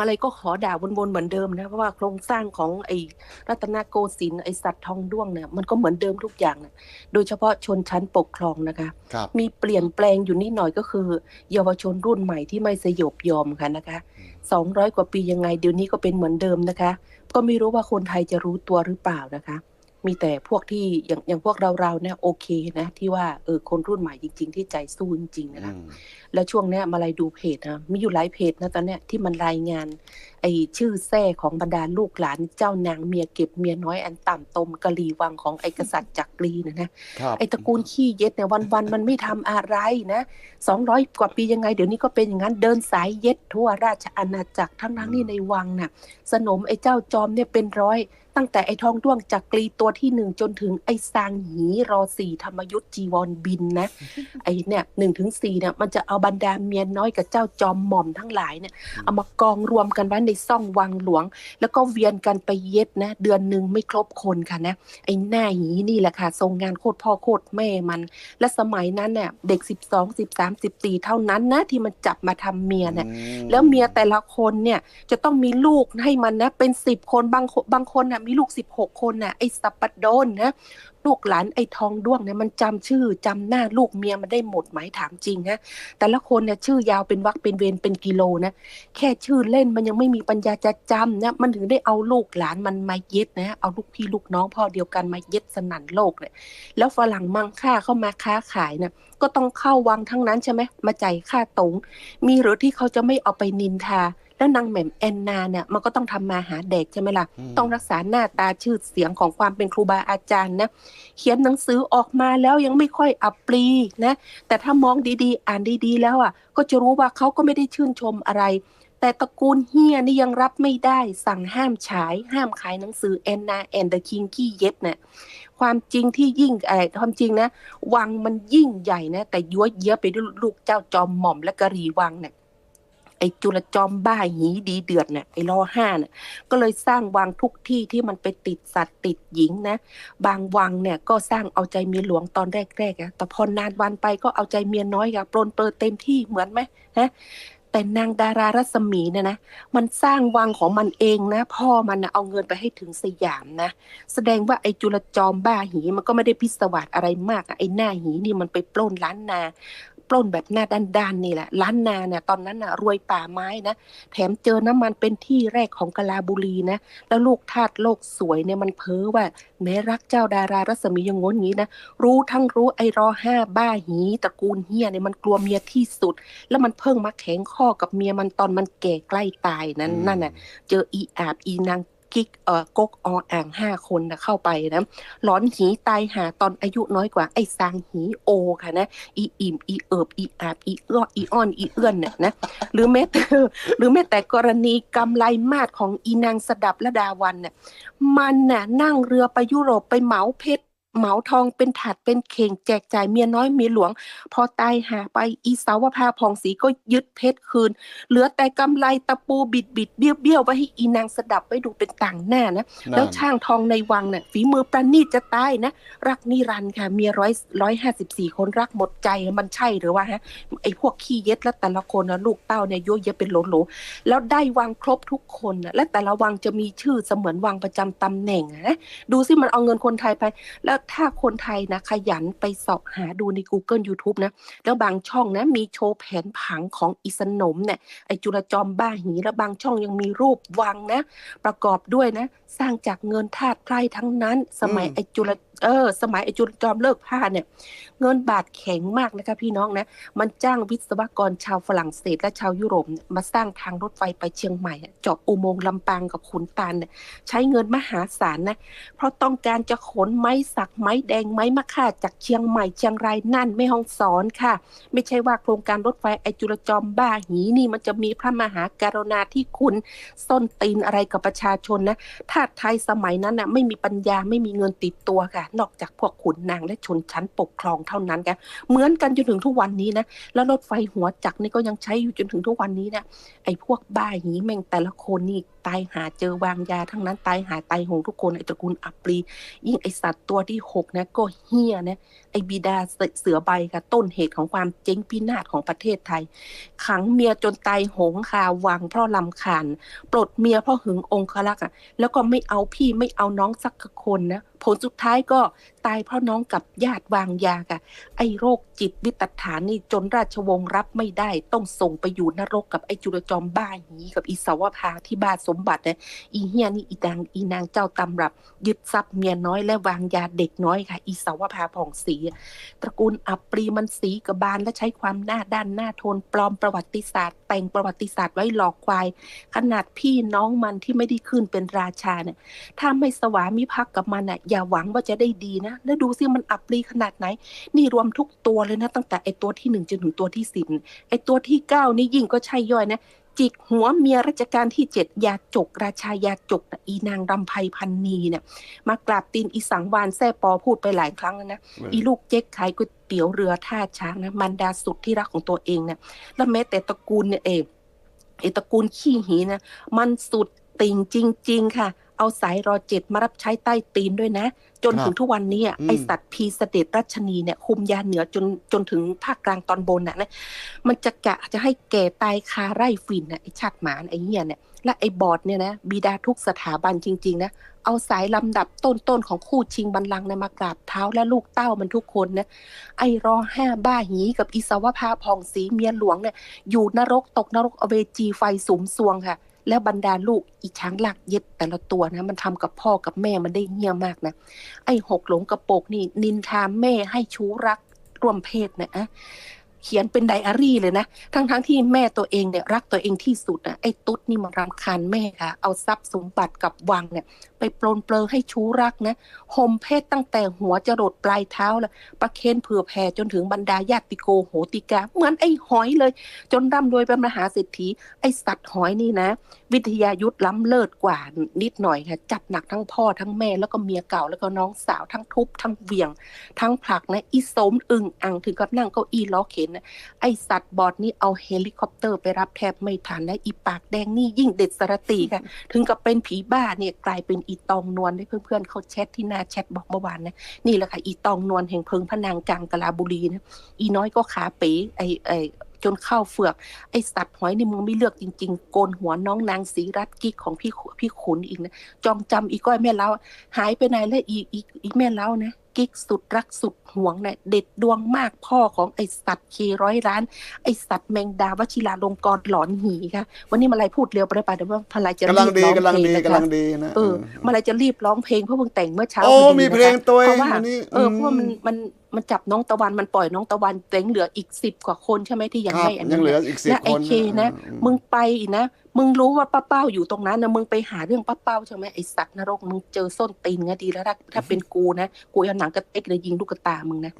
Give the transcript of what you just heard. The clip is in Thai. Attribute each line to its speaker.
Speaker 1: อะไรก็ขอด่าวนๆเหมือนเดิมนะเพราะว่าโครงสร้างของไอ้รัตนโกสินทร์ไอ้สัตว์ทองด้วงเนี่ยมันก็เหมือนเดิมทุกอย่างนะโดยเฉพาะชนชั้นปกครองนะคะ
Speaker 2: ครับ
Speaker 1: มีเปลี่ยนแปลงอยู่นิดหน่อยก็คือ เยาวชนรุ่นใหม่ที่ไม่สยบยอมค่ะนะคะ
Speaker 2: อืม
Speaker 1: สองร้อยกว่าปียังไงเดี๋ยวนี้ก็เป็นเหมือนเดิมนะคะ ก็ไม่รู้ว่าคนไทยจะรู้ตัวหรือเปล่านะคะ มีแต่พวกที่อย่างอย่างพวกเราเราๆเนี่ยโอเคนะ ที่ว่าเออคนรุ่นใหม่จริง ๆ ที่ใจสู้จริงๆนะคะ
Speaker 2: อืม
Speaker 1: แล้วช่วงเนี้ยมาลายดูเพจนะมีอยู่หลายเพจนะตอนเนี้ยที่มันรายงาน ไอ้ชื่อแท้ของบรรดาลูกหลานเจ้านางเมียเก็บเมียน้อยอันต่ำตมกะลีวังของไอ้กษัตริย์จักรีนะนะครับไอ้ตระกูลขี้เย็ดเนี่ยวันๆมันไม่ทำอะไรนะสองร้อยกว่าปียังไง เดี๋ยวนี้ก็เป็นอย่างนั้นเดินสายเย็ดทั่วราชอาณาจักรทั้งทั้งๆนี่ในวังน่ะสนมไอ้เจ้าจอมเนี่ยเป็นร้อย ตั้งแต่ไอ้ทองด้วงจักรีตัวที่หนึ่งจนถึงไอ้ซางหีรอสี่ธรรมยุทธจีวรบินนะไอ้เนี่ยหนึ่งถึงสี่เนี่ยมันจะเอาบรรดาเมียน้อยกับเจ้าจอมหม่อมทั้งหลายเนี่ยเอามากองรวมกันไว้ในซ่องวังหลวง แล้วก็เวียนกันไปเย็ดนะ เดือนหนึ่งไม่ครบคนค่ะนะไอ้หน้าหีนี่แหละค่ะทรงงานโคตรพ่อโคตรแม่มัน และสมัยนั้นเนี่ยเด็กสิบสองสิบสามสิบสี่เท่านั้นนะที่มันจับมาทำเมียเนี่ย
Speaker 2: อืม
Speaker 1: แล้วเมียแต่ละคนเนี่ยจะต้องมีลูกให้มันนะเป็นสิบคนบางคนบางคนน่ะมีลูกสิบหกคนน่ะไอ้สับปะโดนนะลูกหลานไอ้ทองด้วงเนี่ยมันจำชื่อจำหน้าลูกเมียมันได้หมดไหมถามจริงฮะแต่ละคนเนี่ยชื่อยาวเป็นวักเป็นเวรเป็นกิโลนะแค่ชื่อเล่นมันยังไม่มีปัญญาจะจำนะมันถึงได้เอาลูกหลานมันมาเย็ดนะเอาลูกพี่ลูกน้องพ่อเดียวกันมาเย็ดสนั่นโลกเนี่ยแล้วฝรั่งมั่งค่าเข้ามาค้าขายนะก็ต้องเข้าวังทั้งนั้นใช่ไหมมาจ่ายค่าตรงมีหรือที่เขาจะไม่เอาไปนินทา แล้วนางแหม่มแอนนาเนี่ยมันก็ต้องทำมาหาเด็กใช่ไหมล่ะ
Speaker 2: ม
Speaker 1: ต้องรักษาหน้าตาชื่อเสียงของความเป็นครูบาอาจารย์นะ เขียนหนังสือออกมาแล้วยังไม่ค่อยอับปรีนะ แต่ถ้ามองดีๆ อ่านดีๆ แล้วอะ ก็จะรู้ว่าเขาก็ไม่ได้ชื่นชมอะไร แต่ตระกูลเฮียนี่ยังรับไม่ได้ สั่งห้ามฉาย ห้ามขายหนังสือแอนนาแอนเดอะคิงกี้เย็บเนี่ยความจริงที่ยิ่งเออความจริงนะ วังมันยิ่งใหญ่นะ แต่ยั่วเยี้ยไปด้วยลูกเจ้าจอมหม่อมและกะหรีวังเนี่ย ไอ้จุลจอมบ้าหีดีเดือดเนี่ยไอ้รอห้าเนี่ยก็เลยสร้างวังทุกที่ที่มันไปติดสัตว์ติดหญิงนะ บางวังเนี่ยก็สร้างเอาใจเมียหลวงตอนแรกๆอะแต่พอนานวันไปก็เอาใจเมียน้อยกับปลนเปิดเต็มที่เหมือนไหมฮะแต่นางดารารัศมีเนี่ยนะ มันสร้างวังของมันเองนะ พ่อมันนะเอาเงินไปให้ถึงสยามนะ แสดงว่าไอ้จุลจอมบ้าหีมันก็ไม่ได้พิศวาสอะไรมากไอ้หน้าหีนี่มันไปปล้นล้านนา ปล้นแบบหน้าด้านๆนี่แหละล้านนาเนี่ยตอนนั้นน่ะรวยป่าไม้นะแถมเจอน้ำมันเป็นที่แรกของกะลาบุรีนะแล้วลูกทาสโลกสวยเนี่ยมันเพ้อว่าแม้รักเจ้าดารารัศมียังงนงี้นะรู้ทั้งรู้ไอ้รอห้าบ้าหีตระกูลเฮียเนี่ยมันกลัวเมียที่สุด แล้วมันเพิ่งมาแข็งข้อกับเมียมันตอนมันแก่ใกล้ตายนั้นนั่นน่ะเจออีอาบอีนาง กิ๊กเอ่อกกออ่างห้าคนนะเข้าไปนะหลอนหีตายหาตอนอายุน้อยกว่าไอ้ซางหีโอค่ะนะอีอิ่มอีเอิบอีอาบอีเอื้ออีอ้อนอีเอื้อนเนี่ยนะหรือแม้แต่หรือแม้แต่กรณีกำไรมาดของอีนางสดับละดาวันเนี่ยมันน่ะนั่งเรือไปยุโรปไปเหมาเพชร เหมาทองเป็นถาดเป็นเข่งแจกจ่ายเมียน้อยเมียหลวง พอตายหาไปอีสาวภาผ่องศรีก็ยึดเพชรคืน เหลือแต่กำไรตะปูบิดบิดเบี้ยวเบี้ยวไว้ให้อีนางสดับไว้ดูเป็นต่างหน้านะแล้วช่างทองในวังเนี่ยฝีมือประณีตจะตายนะ รักนิรันดร์ค่ะเมียร้อยร้อยห้าสิบสี่คนรักหมดใจมันใช่หรือว่าฮะไอ้พวกขี้เย็ดและแต่ละคนนะลูกเต้าเนี่ยยั่วเยะเป็นโหลโหลๆแล้วได้วังครบทุกคนนะและแต่ละวังจะมีชื่อเสมือนวังประจำตำแหน่งอะนะดูสิมันเอาเงินคนไทยไปแล้วถ้าคนไทยนะขยันไปเสอบหาดูใน Google YouTube นะ แล้วบางช่องนะมีโชว์แผนผังของอิสนมเนี่ยไอจุลจอมบ้าหีแล้วบางช่องยังมีรูปวังนะ ประกอบด้วยนะ สร้างจากเงินทาสไพร่ทั้งนั้น สมัย
Speaker 2: อืม
Speaker 1: ไอจุล เออ สมัยไอจุลจอมเลิกผ้าเนี่ย เงินบาทแข็งมากนะคะพี่น้องนะ มันจ้างวิศวกรชาวฝรั่งเศสและชาวยุโรปมาสร้างทางรถไฟไปเชียงใหม่เจาะอุโมงค์ลำปางกับขุนตาลเนี่ยใช้เงินมหาศาลนะ เพราะต้องการจะขนไม้สักไม้แดงไม้มะค่าจากเชียงใหม่เชียงรายนั่นไม่ห้องสอนค่ะ ไม่ใช่ว่าโครงการรถไฟไอจุลจอมบ้าหีนี่มันจะมีพระมหาการุณาที่คุณส้นตีนอะไรกับประชาชนนะทาไทยสมัยนั้นน่ะไม่มีปัญญาไม่มีเงินติดตัวค่ะนอกจากพวกขุนนางและชนชั้นปกครองเท่านั้นแกเหมือนกันจนถึงทุกวันนี้นะแล้วรถไฟหัวจักรนี่ก็ยังใช้อยู่จนถึงทุกวันนี้นะไอ้พวกบ้าหีแม่งแต่ละคนนี่ตายหาเจอวางยาทั้งนั้นตายหาตายโหงทุกคนไอ้ตระกูลอัปรียิ่งไอสัตว์ตัวที่หกนะก็เฮี้ยนะไอบิดาเสือใบค่ะ ต้นเหตุของความเจ๊งพินาศของประเทศไทย ขังเมียจนตายโหงคาวังเพราะลำคาญปลดเมียเพราะหึงองคลักษ์อะแล้วก็ไม่เอาพี่ไม่เอาน้องสักคนนะผลสุดท้ายก็ ตายเพราะน้องกับญาติวางยาค่ะ ไอ้โรคจิตวิตฐานนี่จนราชวงศ์รับไม่ได้ ต้องส่งไปอยู่นรกกับไอ้จุลจอมบ้าอย่างนี้กับอีสาวภาที่บ้านสมบัตินะอีเฮียนี่อีนางอีนางเจ้าตำรับ ยึดทรัพย์เมียน้อยและวางยาเด็กน้อยค่ะ อีสาวภาผ่องศรีตระกูลอัปรีมันสีกบาลและใช้ความหน้าด้านหน้าทนปลอมประวัติศาสตร์ แต่งประวัติศาสตร์ไว้หลอกควาย ขนาดพี่น้องมันที่ไม่ได้ขึ้นเป็นราชาเนี่ยถ้าไม่สวามิภักดิ์กับมันอะอย่าหวังว่าจะได้ดีนะแล้วดูสิมันอับปรีขนาดไหน นี่รวมทุกตัวเลยนะ ตั้งแต่ไอตัวที่หนึ่งจนถึงตัวที่สิบไอตัวที่เก้านี่ยิ่งก็ใช่ย่อยนะจิกหัวเมียรัชกาลที่เจ็ดยาจก ราชายาจกน่ะอีนางรำไพพันนีเนี่ยมากราบตีนอีสังวานแซ่ปอพูดไปหลายครั้งแล้วนะอีลูกเจ๊กขายก๋วยเตี๋ยวเรือท่าช้างนะมันดาสุดที่รักของตัวเองเนี่ยแล้วแม้แต่ตระกูลเนี่ยเองไอตระกูลขี้หีนะมันสุดติ่งจริง ๆ ค่ะ เอาสายรอเจ็ดมารับใช้ใต้ตีนด้วยนะ จน
Speaker 2: ครับ
Speaker 1: ถึงทุกวันนี้อะ
Speaker 2: อืม
Speaker 1: ไอสัตว์พีเสด็จรัชนีเนี่ยคุมยาเหนือจนจนถึงภาคกลางตอนบนน่ะนะมันจะกะจะให้แก่ตายคาไร่ฝิ่นน่ะไอชาติหมานไอเหี้ยเนี่ยและไอบอร์ดเนี่ยนะบิดาทุกสถาบันจริง ๆ นะ เอาสายลำดับต้นๆของคู่ชิงบัลลังก์นะมากราบเท้าและลูกเต้ามันทุกคนนะ ไอรอห้าบ้าหีกับอิสวภาพองศรีเมียหลวงเนี่ยอยู่นรกตกนรกอเวจีไฟสุมซวงค่ะ แล้วบรรดาลูกอีช้างหลักเย็ดแต่ละตัวนะ มันทำกับพ่อกับแม่มันได้เงี้ยมากนะ ไอหกหลงกระโปกนี่นินทาแม่ให้ชู้รักร่วมเพศนะอะ เขียนเป็นไดอารี่เลยนะ ทั้งๆที่แม่ตัวเองเนี่ยรักตัวเองที่สุดนะไอ้ตุ๊ดนี่มันรำคาญแม่ค่ะ เอาทรัพย์สมบัติกับวังเนี่ย ไปปลนเปลือให้ชู้รักนะห่มเพศตั้งแต่หัวจรดปลายเท้าแล้วประเคนเผื่อแผ่จนถึงบรรดาญาติโกโหติกา เหมือนไอ้หอยเลย จนร่ำรวยเป็นมหาเศรษฐีไอ้สัตว์หอยนี่นะ วิทยายุทธล้ำเลิศกว่านิดหน่อยค่ะจัดหนักทั้งพ่อทั้งแม่แล้วก็เมียเก่าแล้วก็น้องสาวทั้งทุบทั้งเวียง ทั้งผลักนะอีสมอึ่งอ่างถึงกับนั่งเก้าอี้ล้อเข็นนะไอสัตว์บอดนี่เอาเฮลิคอปเตอร์ไปรับแทบไม่ทันนะอีปากแดงนี่ยิ่งเด็ดสรตีค่ะ ถึงกับเป็นผีบ้าเนี่ยกลายเป็นอีตองนวลได้เพื่อนๆเขาแชทที่หน้าแชทบอกเมื่อวานนะนี่แหละค่ะอีตองนวลแห่งเพิงพนางกลางกะลาบุรีนะอีน้อยก็ขาเป๋ไอไอจนเข้าเฟือกไอสัตว์หอยนี่มึงไม่เลือกจริง ๆ โกนหัวน้องนางสีรัตกิ๊กของพี่พี่ขุนอีกนะจองจำอีก้อยแม่เล้าหายไปไหนแล้วอีอีอีแม่เล้านะ กิ๊กสุดรักสุดห่วงเนี่ยเด็ดดวงมากพ่อของไอสัตว์เคร้อยล้าน ไอสัตว์แมงดาวชิราลงกรณ์หลอนหีค่ะวันนี้มาลายพูดเร็วไปไปแต่ว่าพลายจะ
Speaker 2: กำลัง
Speaker 1: รีบ
Speaker 2: ดี
Speaker 1: ร้อง
Speaker 2: กำลัง
Speaker 1: เพลง
Speaker 2: ดี
Speaker 1: นะ
Speaker 2: กำลั
Speaker 1: คะ
Speaker 2: งดีนะ
Speaker 1: เออมาลายจะรีบร้องเพลงเพราะเพิ่งแต่งเมื่อเช้า
Speaker 2: โอ้
Speaker 1: พดี
Speaker 2: มี
Speaker 1: นะคะ
Speaker 2: เพลงตัวเอ
Speaker 1: เพ
Speaker 2: ง
Speaker 1: ราะว่า
Speaker 2: อันนี้
Speaker 1: เออเพราะว่ามันมันมันจับน้องตะวันมันปล่อยน้องตะวันแต่งเหลืออีกสิบกว่าคนใช่ไหมที่ยัง
Speaker 2: ครับ
Speaker 1: ไม่อัน
Speaker 2: ยั
Speaker 1: นั้
Speaker 2: ง
Speaker 1: น
Speaker 2: เหลื
Speaker 1: น่ะ
Speaker 2: ออีกสิบ
Speaker 1: และไอ
Speaker 2: คน
Speaker 1: เคนะ
Speaker 2: อืม
Speaker 1: มึงไปอีกนะมึงรู้ว่าป้าเป้าอยู่ตรงนั้นนะมึงไปหาเรื่องป้าเป้าใช่ไหมไอสัตว์นรกมึงเจอส้นตีนก็ดีแล้วถ้าถ้าเป็นกูนะกูเอาหนังกระเต็กเลยยิงลูกกระตามึงนะ